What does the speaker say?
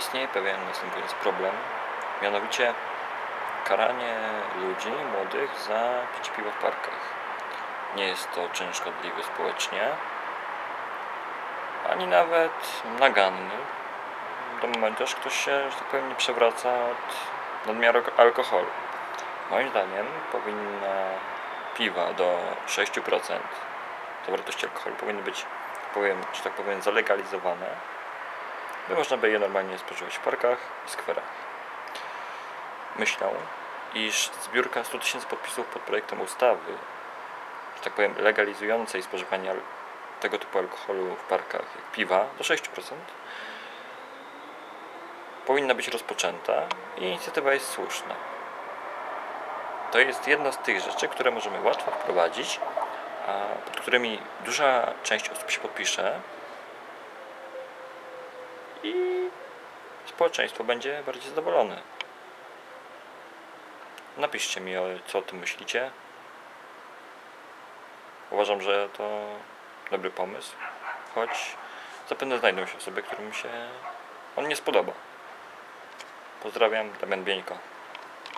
istnieje pewien następujący problem, mianowicie karanie ludzi młodych za picie piwa w parkach. Nie jest to czyn szkodliwy społecznie, ani nawet naganny, do momentu, aż ktoś się, że tak powiem, nie przewraca od nadmiaru alkoholu. Moim zdaniem powinna piwa do 6% zawartości alkoholu powinny być, powiem, że tak powiem, zalegalizowane, by można by je normalnie spożywać w parkach i skwerach. Myślę, iż zbiórka 100 tysięcy podpisów pod projektem ustawy, że tak powiem, legalizującej spożywanie tego typu alkoholu w parkach, jak piwa, do 6%, powinna być rozpoczęta i inicjatywa jest słuszna. To jest jedna z tych rzeczy, które możemy łatwo wprowadzić, a pod którymi duża część osób się podpisze i społeczeństwo będzie bardziej zadowolone. Napiszcie mi, co o tym myślicie. Uważam, że to dobry pomysł, choć zapewne znajdą się osoby, którym się on nie spodoba. Pozdrawiam, Damian Bieńko.